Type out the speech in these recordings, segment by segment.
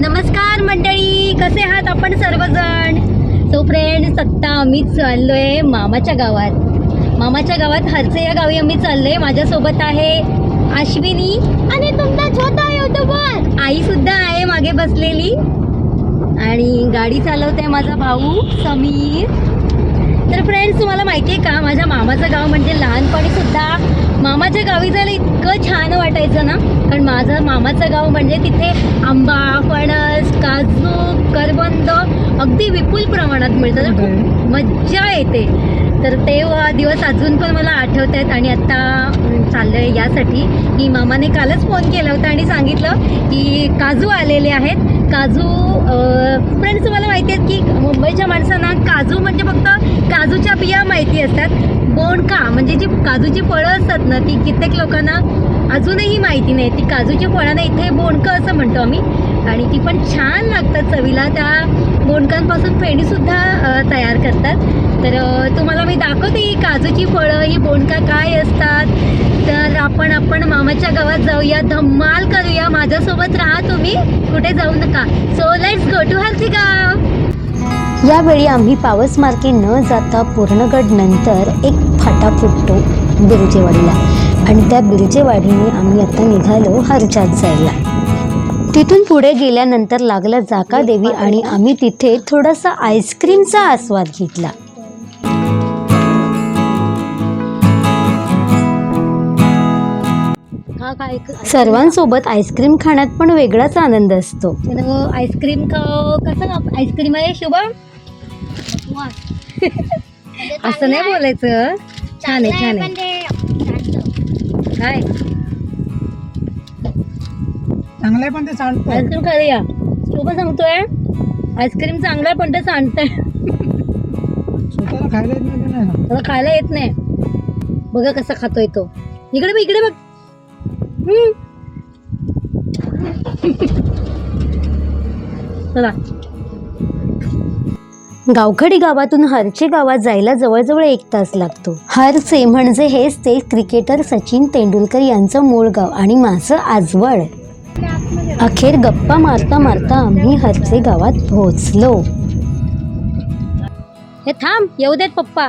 नमस्कार मंडळी कसे आहात आपण सर्वजण? सो फ्रेंड्स आत्ता आम्ही चाललोय मामाच्या गावात. मामाच्या गावात हरसे या गावी आम्ही चाललोय. माझ्यासोबत आहे अश्विनी आणि तुमचा छोटा युट्यूबर आईसुद्धा आहे मागे बसलेली. आणि गाडी चालवते माझा भाऊ समीर. तर फ्रेंड्स तुम्हाला माहिती आहे का? माझ्या मामाचं गाव म्हणजे लहानपणीसुद्धा मामाच्या गावी जायला इतकं छान वाटायचं ना. कारण माझं मामाचं गाव म्हणजे तिथे आंबा फणस काजू करवंद अगदी विपुल प्रमाणात मिळतं तर खूप मज्जा येते. तर ते दिवस अजून पण मला आठवत आहेत आणि आत्ता चाललं आहे यासाठी. की मामाने कालच फोन केला होता आणि सांगितलं की काजू आलेले आहेत. काजू फ्रेंड्स तुम्हाला माहिती आहेत की मुंबईच्या माणसांना काजू म्हणजे फक्त काजूच्या बिया माहिती असतात. बोंडका म्हणजे जी काजूची फळं असतात ना ती कित्येक लोकांना अजूनही माहिती नाही. ती काजूची फळांना इथे बोंडकं असं म्हणतो आम्ही. आणि ती पण छान लागतात चवीला. त्या बोंडकांपासून फेणीसुद्धा तयार करतात. तर तुम्हाला मी दाखवते ही काजूची फळं ही बोंडका काय असतात. तर आपण आपण मामाच्या गावात जाऊया. धम्माल करूया. माझ्यासोबत राहा तुम्ही. कुठे जाऊ नका. So let's go to Harti गाव यावेळी आम्ही पावस मार्गे न जाता पूर्णगड नंतर एक फाटा फुटतो बिरजेवाडीला. आणि त्या बिरजेवाडीने आम्ही आता निघालो हरच्यात जायला. तिथून पुढे गेल्यानंतर लागला जाका देवी आणि आम्ही तिथे थोडासा आईस्क्रीमचा आस्वाद घेतला. सर्वांसोबत आईस्क्रीम खाण्यात पण वेगळाच आनंद असतो. आईस्क्रीम खाओ कसं आईस्क्रीम आहे शुभम? असं नाही बोलायचं छान आहे छान आहे. काय चांगलं आहे पण ते सांडतं आईस्क्रीम खाऊया शुभ सांगतोय आईस्क्रीम चांगलं आहे पण ते सांगतंय स्वतःला खायला येत नाही ते नाही? सांगत. त्याला खायला येत नाही. बघा कसा खातोय तो. इकडे बघ इकडे बघ. हम्म. चला. गावखडी गावातून हरचे गावात जायला जवळजवळ एक तास लागतो. हरचे म्हणजे हेच ते क्रिकेटर सचिन तेंडुलकर यांचं मूळ गाव आणि माझं आजवळ. अखेर गप्पा मारता मारता आम्ही हरचे गावात पोहोचलो. हे थांब येऊ देत पप्पा.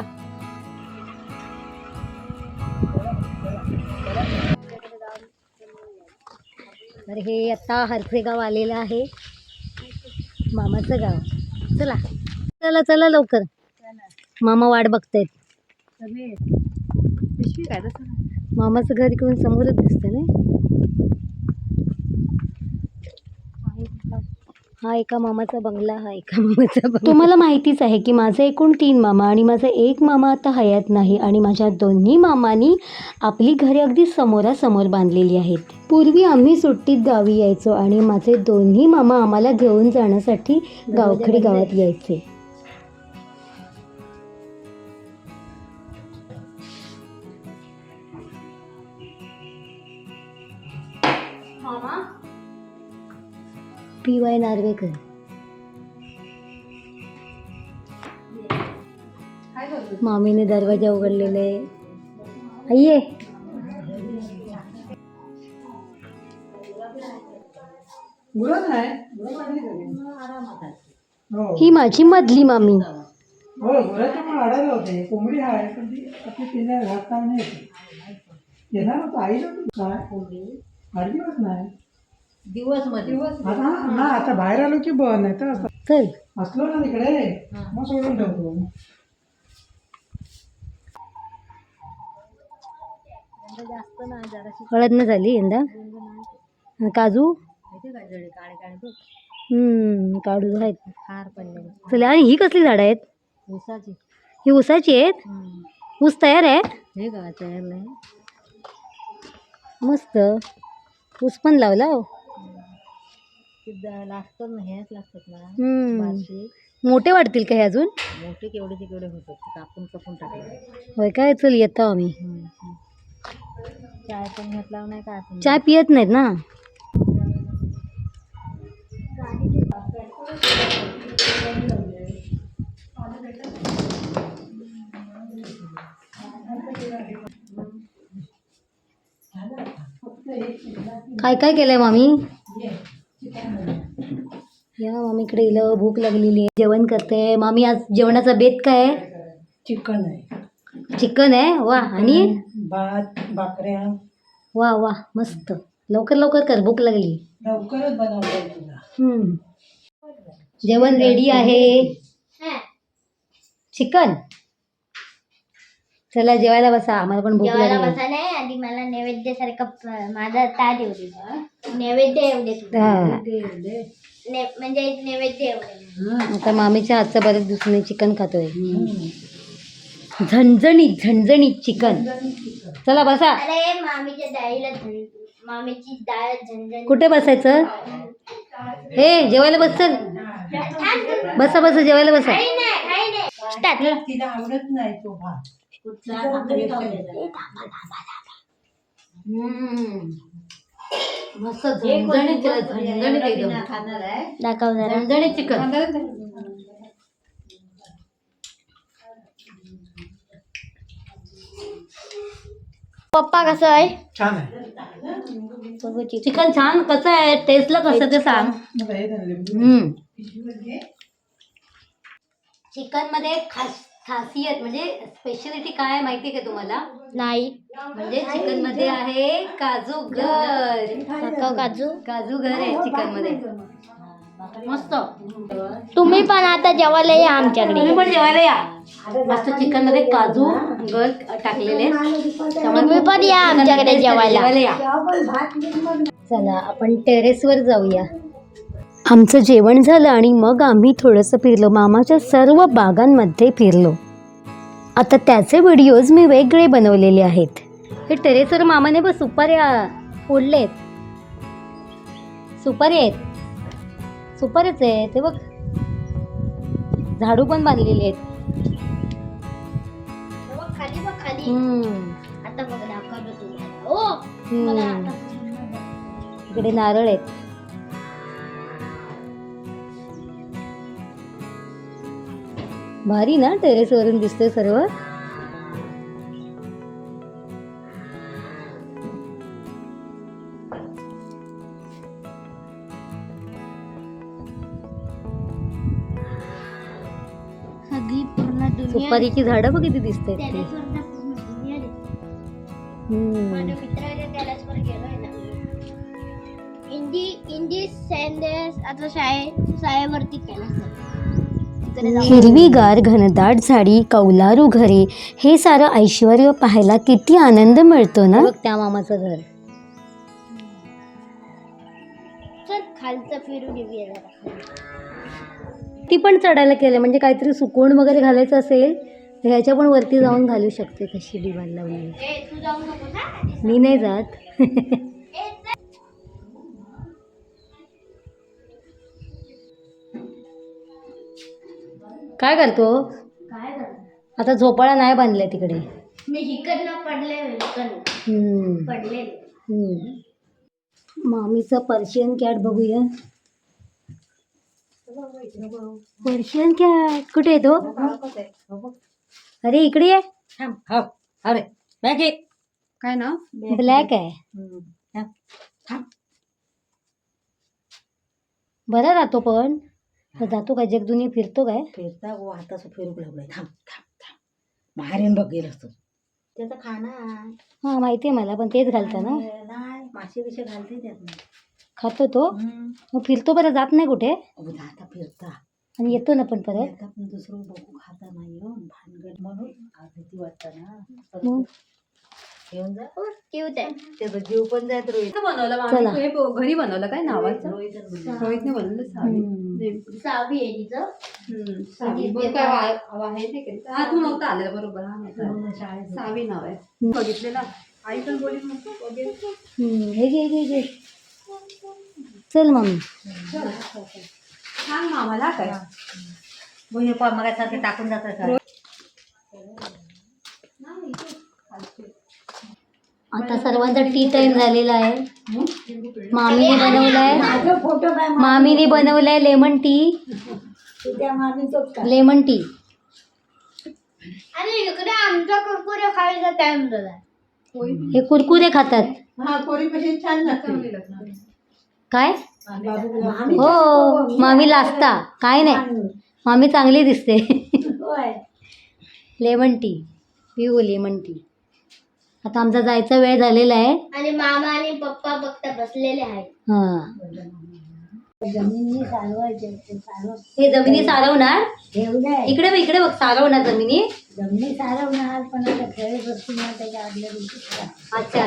तर हे आता हरसे गाव आलेलं आहे. मामाचं गाव. चला. चला चला लवकर. मामा वाट बघतायत. मामाचं घर इकडून समोरच दिसतं ना? हा एका मामाचा बंगला हा एका मामाचा बंगला. तुम्हाला माहितीच आहे की माझे एकूण तीन मामा आणि माझा एक मामा आता हयात नाही आणि माझ्या दोन्ही मामांनी आपली घरे अगदी समोरासमोर बांधलेली आहेत. पूर्वी आम्ही सुट्टीत गावी यायचो आणि माझे दोन्ही मामा आम्हाला घेऊन जाण्यासाठी गावखडी गावात यायचे. पी वाय नार्वेकर मामीने दरवाजा उघडलेला आहे. हो. ही माझी मधली मामी. हो होते. कोंबडी आहे पण ती आपली पिण्या घातला नाही येते. येणार होतं आई काय? कोंबडी नाही. दिवसमध्ये आता ना आता बाहेर आलो की बघ नाही तर चल. असलो ना तिकडे मग सोडून ठेवतो हळद न झाली यंदा? आणि काजू? हम्म काजू आहेत. चला आणि ही कसली झाडं आहेत? ऊसाची. ही ऊसाची आहेत? ऊस तयार आहे? हे का तयार नाही? मस्त. ऊस पण लावला हो. लागतात ना हेच लागतात ना मोठे वाटतील का हे अजून? मोठे केवढे होतात कापून कापून टाकले. होय काय? चल येतो आम्ही. चाय पण घेतला नाही का चाय पियत नाहीत ना? काय काय केलंय मामी? या मामीकडे इलं भूक लागलेली आहे. जेवण करते. मामी आज जेवणाचा बेत काय आहे? चिकन आहे. चिकन आहे? वा आणि? भात भाकऱ्या. वा वा मस्त. लवकर लवकर कर भूक लागली. लवकरच तुला. हम्म. जेवण रेडी आहे. चिकन? चला जेवायला बसा. आम्हाला पण भूक जेवायला लागली. बसा नाही आणि मला नैवेद्यासारखं प- माझा ताट येऊ दे. नैवेद्य येऊ दे तुला. हा. ने- म्हणजे नैवेद्य आता मामीच्या हातचं बरेच दिवसांनी चिकन खातोय. झणझणीत झणझणीत चिकन. चला बसा. अरे मामीच्या डाळीला झण मामीची डाळ झणझण कुठे बसायचं? हे जेवायला बस चल. बसा बसा जेवायला बसा. काही नाही काही नाही स्टार्ट. तिला आवडत नाही तो भात. मस्त झणझणीत झणझणीत एकदम. दाखव जरा. झणझणीत चिकन. पप्पा कसं आहे? छान आहे. बघू चिकन. छान कसं आहे? टेस्टला कसं ते सांग. हे हम्म. चिकनमध्ये खास खासियत म्हणजे स्पेशलिटी काय आहे माहिती आहे का तुम्हाला? नाही. म्हणजे चिकनमध्ये आहे काजू घर. काजू? काजू घर आहे चिकनमध्ये मस्त. तुम्ही पण आता जेवायला या आमच्याकडे. तुम्ही पण जेवायला या. मस्त चिकनमध्ये काजू गर टाकलेले आहेत. त्यामुळे तुम्ही पण या आमच्याकडे जेवायला. या. चला आपण टेरेसवर जाऊया. आमचं जेवण झालं आणि मग आम्ही थोडंसं फिरलो. मामाच्या सर्व बागांमध्ये फिरलो. आता त्याचे व्हिडिओज मी वेगळे बनवलेले आहेत. हे टेरेसवर मामाने बघ सुपाऱ्या फोडलेत. सुपारी आहेत. सुपारीच आहे ते बघ. झाडू पण बांधलेले आहेत. खाली बघ खाली. आता बघ. आता इकडे नारळ आहेत. भारी ना टेरेस वरून दिसतंय सर्व. सुपारीची झाडं बघ किती टेरेसवरनं दिसते. इंडी इंडी सँडेस आता शाळे शाळेवरती जाऊ हिरवीगार घनदाट झाडी कौलारू घरे हे सारं ऐश्वर पाहायला किती आनंद मिळतो ना? बघ त्या मामाचं घर. चल खालचं फिरून येऊया जरा. ती पण चढायला केलं म्हणजे काहीतरी सुकवून वगैरे घालायचं असेल तर ह्याच्या पण वरती जाऊन घालू शकते कशी डिवाल लावली मी नाही जात. काय करतो? काय करणार आता झोपाळा नाही बांधलाय तिकडे. मी हिकडनं पडले हिकडनं. हम्म. पडले. हम्म. मामीचा पर्शियन कॅट बघूया. पर्शियन कॅट कुठे आहे तो? अरे इकडे ये. अरे बॅग काय ना ब्लॅक आहे. बरा राहतो पण. तर जातो काय? जगदुनी फिरतो काय? फिरता गो आता असं फिरू लागलाय थांब थांब थांब. बाहेर येऊन बघ गेलं असतो. त्याचं खाणं हा माहिती आहे मला पण तेच घालता ना? नाही मासे बिशे घालते त्यात खातो तो? मग फिरतो बरं जात नाही कुठे? आता फिरता. आणि येतो ना पण परत? आता पण दुसरं बघू खाता नाही हो भानगड म्हणून. आ, भीती वाटतं ना मग? घेऊन जा. क्यूट आहे त्याचा जीव पण जात रोहित. चला. घरी बनवलं काय नावाचं? रोहितने बनवलं हम्म. सावी आहे तिचं. सावी. काय वा- आहे? ते काही. हा तू नव्हता आलेला बरोबर हा नव्हता. सावी नाव आहे. बघितलेला? आई पण बोली नव्हतं वगैरे हम्म. हे घे घे घे. चल मम्मी. सांग मामाला काय. मग टाकून जातात का आता सर्वांचा टी टाइम झालेला आहे. मामीने बनवलाय. मामीने बनवलाय लेमन टी लेमन टी आणि इकडे आमचा कुरकुरे खायचा टाइम झाला. हे कुरकुरे खातात. हा काय? हो मामी लाजता. काय नाही. मामी चांगली दिसते. लेमन टी पिऊ लेमन टी आता आमचा जायचा वेळ झालेला आहे. आणि मामा आणि पप्पा बघता बसलेले आहेत. हा. हे जमिनी सारवणार? इकडे बघ इकडे बघ सारवणार जमिनी. जमिनी सारवणार पण आता खेळ बसून त्याच्या आदल्या दिवशी अच्छा.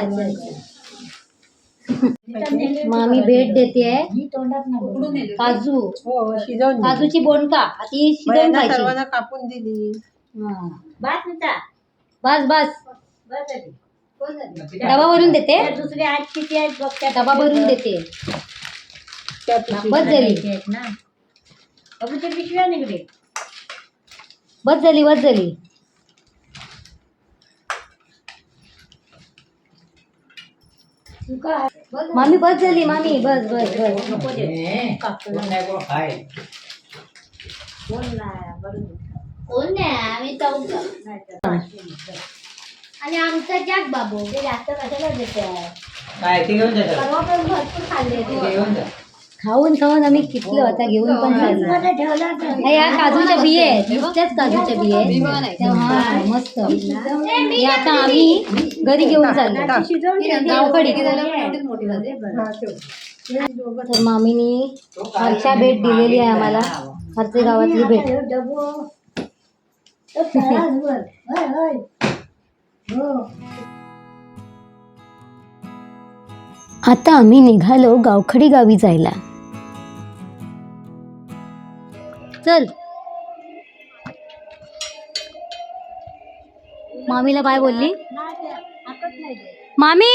अच्छा भेट देते. ही तोंडात ना काजू. हो शिजवून दिली. काजूची बोंडका. आता ती शिजवून यांना खायची सर्वांना कापून दिली. हा. बात बस बस. बस. डबा भरून देते? दुसरी आज किती आहेत बघ त्या डबा भरून देते. बस झाली. ना. ते पिशव्या निघले बस झाली बस झाली. मामी बस झाली मामी. बस बस बस. कोण नाही बरोबर कोण नाही आम्ही चौघ आणि आमचा जॅक बाबू ते जास्त कशाला देते काय ते घेऊन जातात परवा पण भरपूर खाल्ले ते. घेऊन जा. खाऊन खाऊन आम्ही कितलो आता घेऊन पण ठेवला हे या काजूच्या बिये आहेत. नुसत्याच काजूच्या बिये आहेत. हा मस्त. हे आता आम्ही घरी घेऊन चाललो. गावकडे हा. तर मामीनी हर्षा भेट दिलेली आहे आम्हाला. हरचे गावातली भेट. डबो तो फळाच वर. होय, होय. आता आम्ही निघालो गावखडी गावी जायला. चल. मामीला काय बोलली. मामी!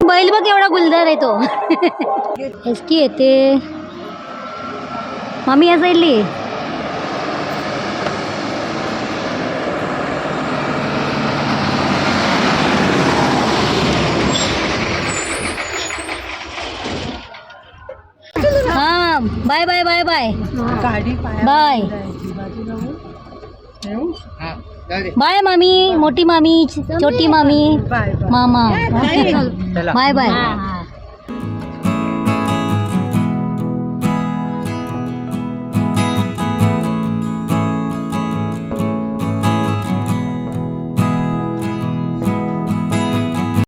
बैल बघ एवढा गुलदार आहे तो. एस की येते. मामी ये. हा bye bye bye bye. Bye. ठेवू? बाय मामी. मोठी मामी छोटी मामी. Bye bye. मामा. Bye bye.